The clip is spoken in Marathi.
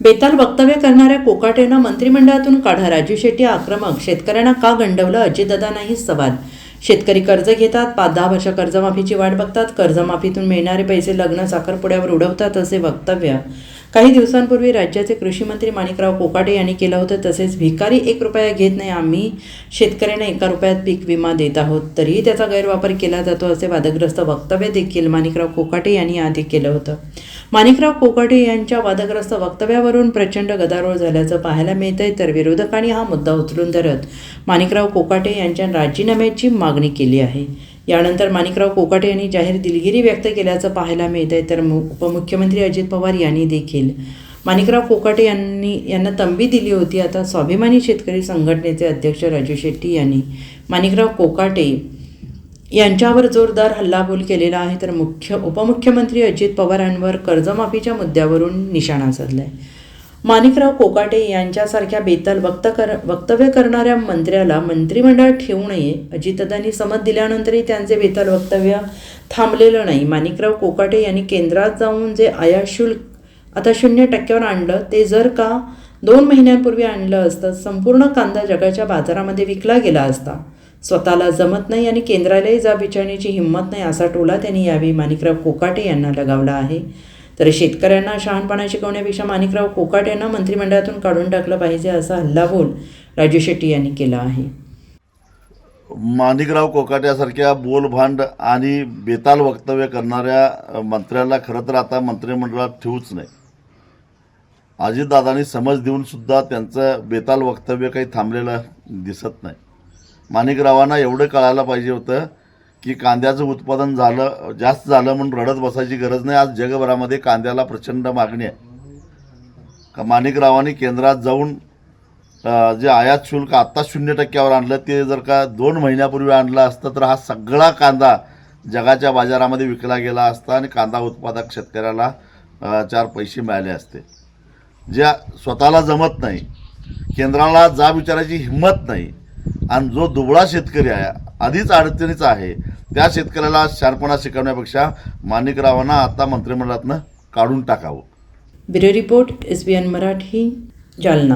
बेताल वक्तव्य करणाऱ्या कोकाटेनं मंत्रिमंडळातून काढा. राजू शेट्टी आक्रमक. शेतकऱ्यांना का गंडवलं? अजितदादांनाही सवाल. शेतकरी कर्ज घेतात. पाच दहा वर्ष कर्जमाफीची वाट बघतात. कर्जमाफीतून मिळणारे पैसे लग्न साखरपुड्यावर उडवतात असे वक्तव्य. काही दिवसांपूर्वी राज्याचे कृषीमंत्री माणिकराव कोकाटे यांनी केलं होतं. तसेच भिकारी एक रुपया घेत नाही. आम्ही शेतकऱ्यांना एका रुपयात पीक विमा देत आहोत. तरीही त्याचा गैरवापर केला जातो असे वादग्रस्त वक्तव्य देखील माणिकराव कोकाटे यांनी आधी केलं होतं. माणिकराव कोकाटे यांच्या वादग्रस्त वक्तव्यावरून प्रचंड गदारोळ झाल्याचं पाहायला मिळतंय तर विरोधकांनी हा मुद्दा उचलून धरत माणिकराव कोकाटे यांच्या राजीनाम्याची मागणी केली आहे. यानंतर माणिकराव कोकाटे यांनी जाहीर दिलगिरी व्यक्त केल्याचं पाहायला मिळत आहे तर मु- उपमुख्यमंत्री अजित पवार यांनी देखील. माणिकराव कोकाटे यांनी यांना तंबी दिली होती आता स्वाभिमानी शेतकरी संघटनेचे अध्यक्ष राजू शेट्टी यांनी. माणिकराव कोकाटे यांच्यावर जोरदार हल्लाबोल केलेला आहे तर मुख्य उपमुख्यमंत्री अजित पवारांवर कर्जमाफीच्या मुद्द्यावरून निशाणा साधलाय. माणिकराव कोकाटे यांच्यासारख्या बेताल वक्त कर वक्तव्य करणाऱ्या मंत्र्याला मंत्रिमंडळात ठेवू नये अजितदादांनी समज दिल्यानंतरही त्यांचे बेताल वक्तव्य थांबलेलं नाही. माणिकराव कोकाटे यांनी केंद्रात जाऊन जे आया शुल्क आता शून्य टक्क्यावर आणलं ते जर का दोन महिन्यांपूर्वी आणलं असतं संपूर्ण कांदा जगाच्या बाजारामध्ये विकला गेला असता स्वतःला जमत नाही आणि केंद्रालाही जा विचारण्याची हिंमत नाही असा टोला त्यांनी यावेळी माणिकराव कोकाटे यांना लगावला आहे. तर शेतकऱ्यांना शहाणपणा शिकवण्यापेक्षा माणिकराव कोकाट यांना मंत्रिमंडळातून काढून टाकलं पाहिजे असा हल्लाबोल राजू शेट्टी यांनी केला आहे. माणिकराव कोकाट्यासारख्या बोलभांड आणि बेताल वक्तव्य करणाऱ्या मंत्र्याला खरं तर आता मंत्रिमंडळात ठेवूच नाही. अजितदादांनी समज देऊन सुद्धा त्यांचं बेताल वक्तव्य काही थांबलेलं दिसत नाही. माणिकरावांना एवढं कळायला पाहिजे होतं की कांद्याचं उत्पादन झालं जास्त झालं म्हणून रडत बसायची गरज नाही. आज जगभरामध्ये कांद्याला प्रचंड मागणी आहे. का माणिकरावांनी केंद्रात जाऊन जे आयात शुल्क आत्ता शून्य टक्क्यावर आणलं ते जर का दोन महिन्यापूर्वी आणलं असतं तर हा सगळा कांदा जगाच्या बाजारामध्ये विकला गेला असता आणि कांदा उत्पादक शेतकऱ्याला चार पैसे मिळाले असते. ज्या स्वतःला जमत नाही केंद्राला जा विचारायची हिंमत नाही आणि जो दुबळा शेतकरी आहे आधीच अडचणीचा आहे त्या शेतकऱ्याला शार्पणा शिकवण्यापेक्षा माणिकरावांना आता मंत्रिमंडळातनं काढून टाकावं. Bureau report S B N Marathi Jalna.